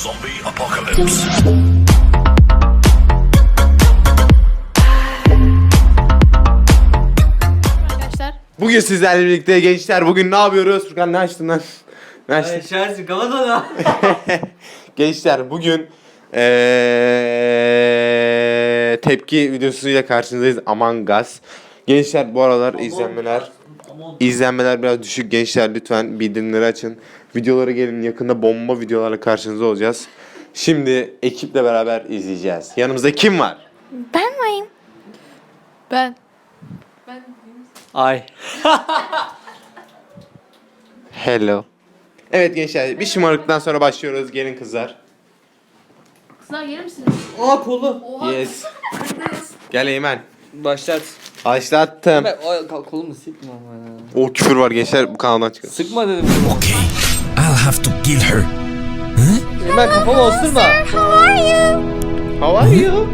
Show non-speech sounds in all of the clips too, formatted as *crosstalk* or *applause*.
Zombie apocalypse. Arkadaşlar Bugün sizlerle birlikte gençler bugün ne yapıyoruz? Furkan ne açtın lan? *laughs* Ne açtın? Şersin kapat onu. *laughs* gençler bugün eee tepki videosuyla karşınızdayız Among Us. Gençler bu aralar izlenmeler izlenmeler biraz düşük gençler lütfen bildirimleri açın. Videoları gelin yakında bomba videolarla karşınızda olacağız. Şimdi ekiple beraber izleyeceğiz. Yanımızda kim var? ben varım. Ben. Ay. *laughs* Hello. Evet gençler bir şımarıktan sonra başlıyoruz. Gelin kızlar. Kızlar gelir misiniz? Aa kolu. Yes. *laughs* Gel Eymen. Başlat. Başlattım. Ben o kolumu sıkma ama ya. O küfür var gençler bu kanaldan çıkın. Sıkma dedim. Okay, I'll have to kill her. Ben kafamı osturma. How are you? How are you?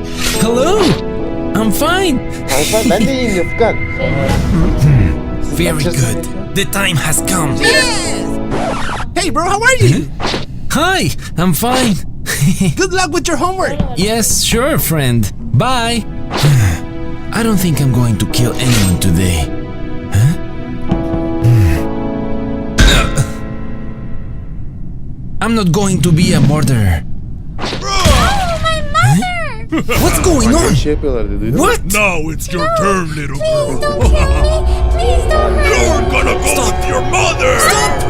Hello, I'm fine. Kanka ben de iyiyim Furkan. Very good. The time has come. Hey, bro, how are you? Hi, I'm fine. Good luck with your homework. yes, sure, friend. Bye. *sighs* I don't think I'm going to kill anyone today. Huh? Hmm. I'm not going to be a murderer. Oh, my mother! What's going on? Bir şey yapıyorlar dedi. duydun mu? What? Now it's your turn, little girl. Don't kill me. Please don't *laughs* hurt me. You're gonna go with your mother. Stop!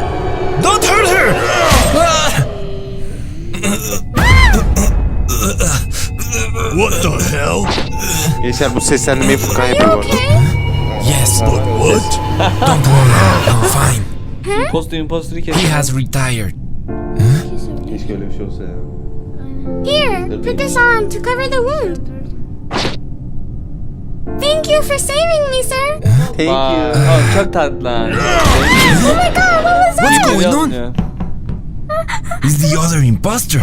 Don't hurt her! Gençler bu seslendirmeyi Furkan yapıyor bu arada. Yes, But what? don't worry, I'm fine. Imposter imposter'ı kes. He has retired. Keşke öyle bir şey olsa ya. Here, put this on to cover the wound. Thank you for saving me, sir. Thank you. aa, çok tatlı lan. Oh my god, what was that? What's going on? Is the other imposter?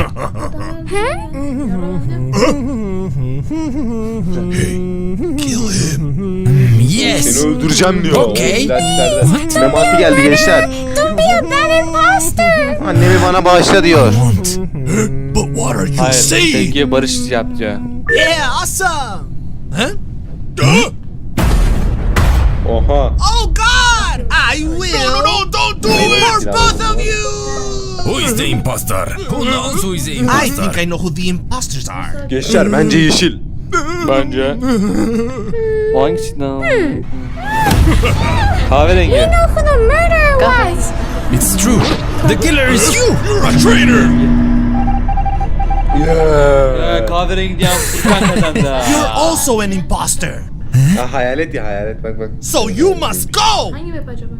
Kill him. Yes. Seni öldüreceğim diyor. What? Memati geldi gençler. Don't be a bad imposter. Annemi bana bağışla diyor. Want. But what are you Hayır. saying? Sevgiye barış yapacağım. Yeah, awesome. Huh? İmposter? Who knows who is the I think I know who the imposters are. Gençler bence yeşil. Bence. O hangisi lan? *laughs* Kahverengi. You know who the murderer was. It's true. The killer is you. You're a traitor! Ee, kahverengi diyen Furkan kazandı. *laughs* You're also an imposter. Ha, hayalet ya hayalet bak bak. So you must go. Hangi web acaba?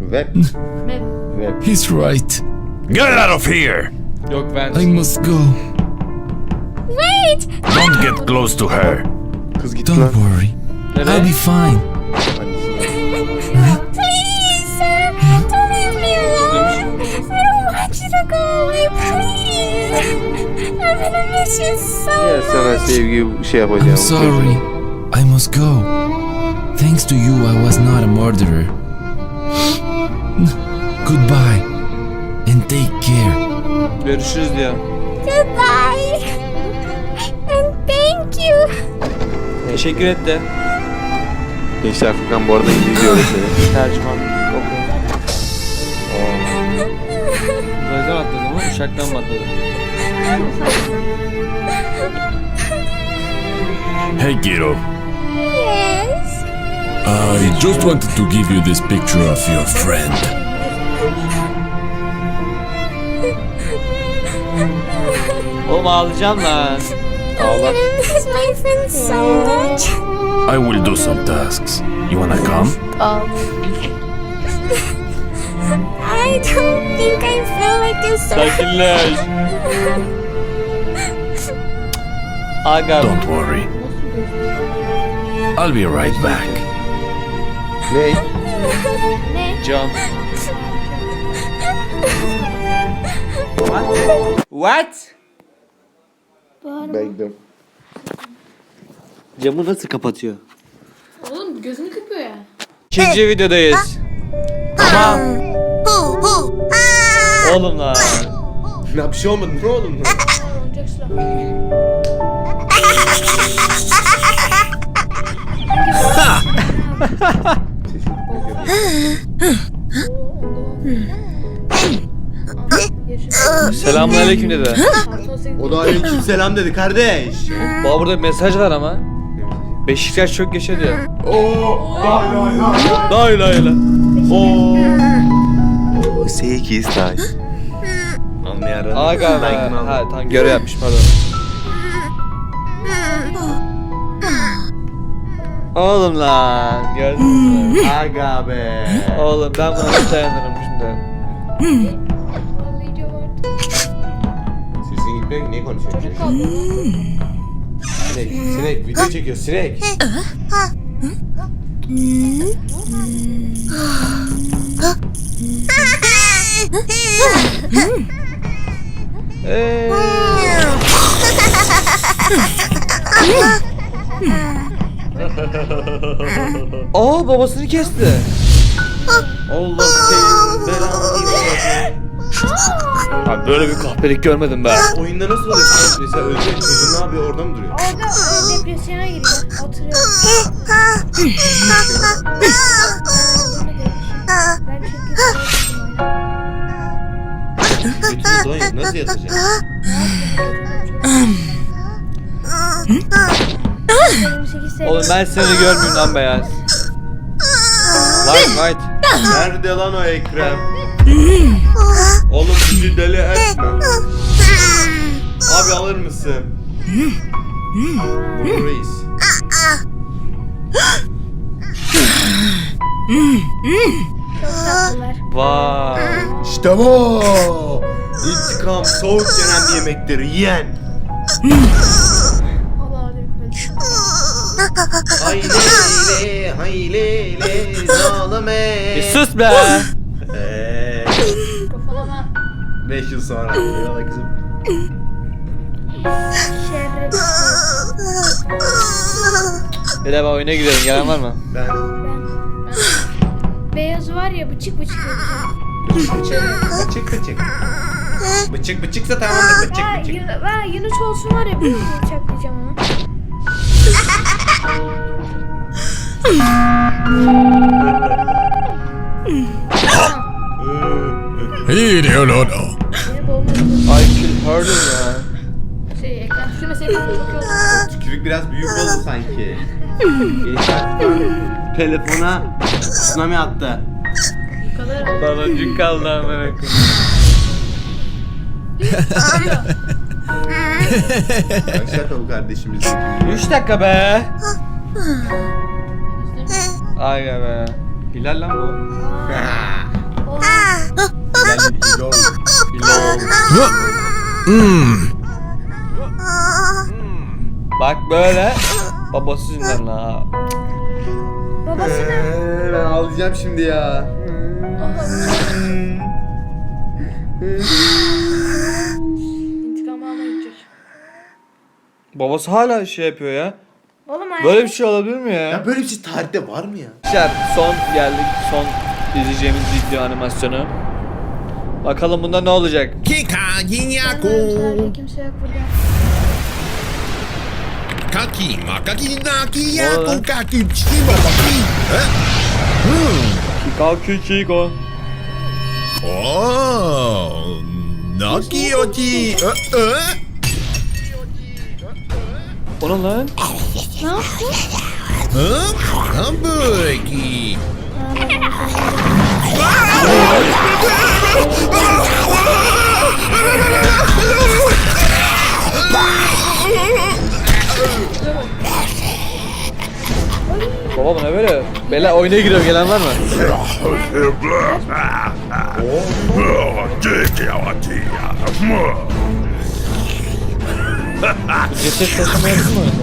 Web. Web. He's right. Get out of here! Yok ben. I must go. Wait! Don't get close to her. Kız gitti Don't lan. worry. I'll be fine. Please, sir, don't leave me alone. I don't want you to go away, please. I'm gonna miss you so Ya sana much. sevgi şey yapacağım. I'm sorry. I must go. Thanks to you, I was not a murderer. *sighs* Goodbye. And take care. Görüşürüz diyor. Goodbye. And thank you. Teşekkür et de. Gençler Furkan bu arada İngilizce *laughs* öğretmeni. Tercüman. Oku. Uzaydan atladı mı? Uçaktan mı atladı? Hey, kiddo. Yes. I just wanted to give you this picture of your friend. Oğlum ağlayacağım lan. I'm gonna miss my friends so much. I will do some tasks. You wanna come? Um, I don't think I feel like a sir. Sakinleş. Aga. Don't worry. I'll be right back. Ne? Can. What? What? Ben gidiyorum. Camı nasıl kapatıyor? Oğlum gözünü kırpıyor ya. İkinci videodayız. Tamam. Oğlum lan. Ne bir şey olmadı ne oğlum? Oyuncak silah. *laughs* Selamünaleyküm dedi. O da aleyküm selam dedi kardeş. Baba burada bir mesaj var ama. Beşiktaş çok yaşa diyor. Lay lay lay. O 8 taş. Anlayan Aga be. Ha tamam görev yapmış pardon. Oğlum lan gördün mü? Aga be. Oğlum ben buna dayanırım şimdi? Ki niye konuşuyorsun? Çocuk kaldı. Sinek, sinek video çekiyor sinek. Eee. Aa babasını kesti. Allah senin belanı versin. Abi böyle bir kahpelik görmedim ben. Oyunda nasıl oluyor? Mesela ölecek çocuğun ne yapıyor orada mı duruyor? Orada e, depresyona giriyor. Oturuyor. Ben çünkü nasıl yatacak? 28 sene. Oğlum ben seni görmüyorum lan beyaz. White white. Nerede lan o Ekrem? Oğlum bizi deli etme. Abi alır mısın? Buyur reis. Vay. İşte bu. İntikam soğuk yenen bir yemektir yiyen. Haylele haylele zalime. Bir sus be. 5 yıl sonra. Eyvallah kızım. ben oyuna gidiyorum gelen var mı? Ben Beyaz var ya bıçık bıçık yapacağım. bıçık bıçık. Bıçık bıçıksa tamamdır bıçık Ha, bıçık. Yun- ha, Yunus olsun var ya bir bıçaklayacağım onu. Hey, no, no, pardon ya. Şey ekran tükürmeseydim çok iyi olurdu. Tükürük biraz büyük oldu sanki. *laughs* Telefona tsunami attı. Bu kadar. Baloncuk kaldı amına koyayım. Şaka bu kardeşimiz. 3 dakika be. Aga be. Hilal lan bu. *laughs* Oha. Hmm. Bak böyle. Babası yüzünden la. Babası ne? Eee, ben ağlayacağım şimdi ya. İntikam almaya gidecek. Babası hala şey yapıyor ya. Oğlum hayır. Böyle bir şey olabilir mi ya? Ya böyle bir şey tarihte var mı ya? Arkadaşlar son geldik. Son izleyeceğimiz video animasyonu. Bakalım bunda ne olacak? Kika giniaku! Kaki, makaki, naki, yaku, kaki, chima, kaki! Hum! Kaki, chico! Oh! Naki, oti! Ona lan? Hã? Hamburg! Hı? Hamburgi. Baba bu ne böyle? Bela oyuna giriyor gelen var mı? Ceset taşıma yaptın mı oyunda?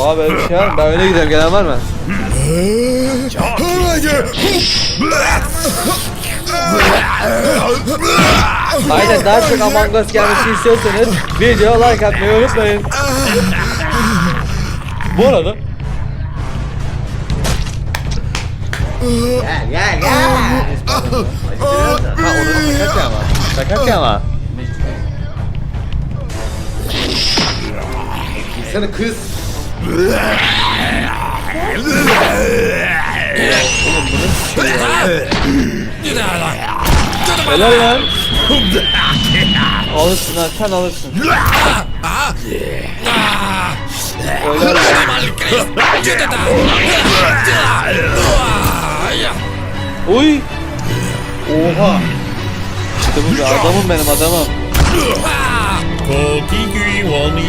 Baba böyle bir şey var mı? Ben oyuna gidiyorum gelen var mı? Aynen daha çok Among Us gelmesini istiyorsanız video like atmayı unutmayın. Bu arada Gel gel gel. Ha onu ya ama. Ama. Sana kız. Helal lan. alırsın lan sen alırsın. Helal Uy. Oha. İşte bu adamım benim adamım. 敵軍を見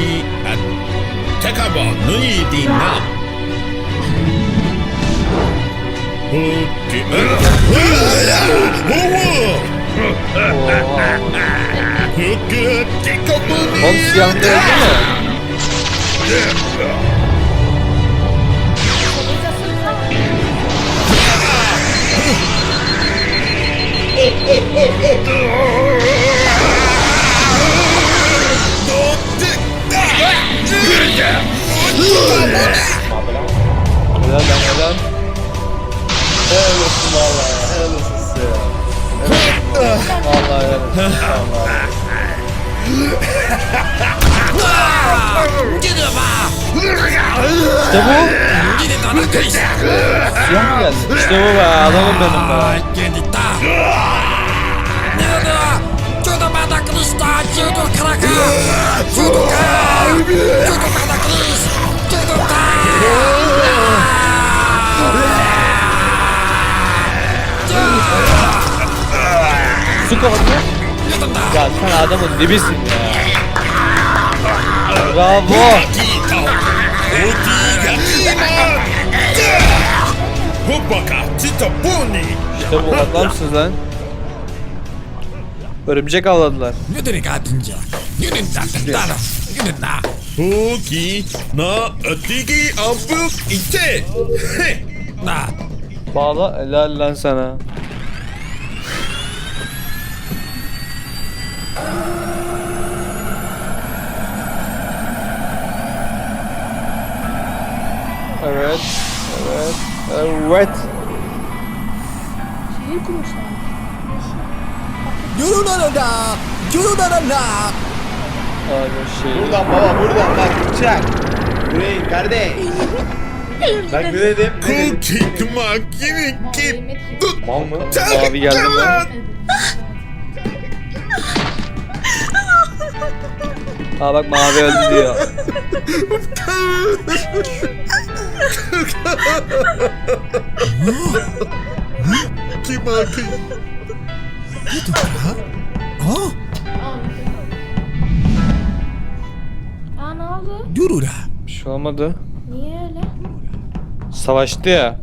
tego nigdy nam. On siang tengok. Oh, oh, oh, oh, oh. Siyah mı geldi? İşte bu be adamım benim be. Su kapadı. Ya sen adamın dibisin ya. Bravo. Mutlaka Titabuni. İşte bu adamsız lan. Örümcek avladılar. Yürü kadınca. Yürü tatlı. Yürü na. Huki na öteki avuk ite. Na. Bağla helal lan sana. Evet. Evet. Şeyi kurmuşlar. Yürü nanana! Yürü nanana! Abi şey. Buradan baba buradan bak uçak. Burayı kardeş. Bak ne dedim? Ne dedim? Çıkmak. Mal mı? Abi geldi lan. Aa bak mavi öldü diyor. *laughs* Que matem. Ito ka? Oh, Aa ne oldu? Durura. Bir şey olmadı. Niye öyle? Savaştı ya.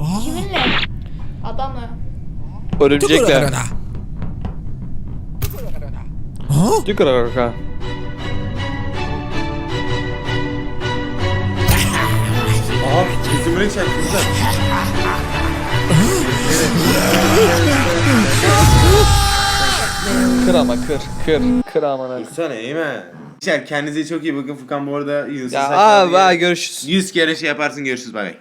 Oh, Kiminle? Adamla. Örümcekler. Tukurarana. Oh, Tükür arka. Aha kızımını çek kızım. Kır ama kır. Kır. Kır aman Dursana iyi mi? Gençler kendinize çok iyi bakın. Furkan bu arada Yunus'un Ya abi ha, görüşürüz. 100 kere şey yaparsın görüşürüz bay bay.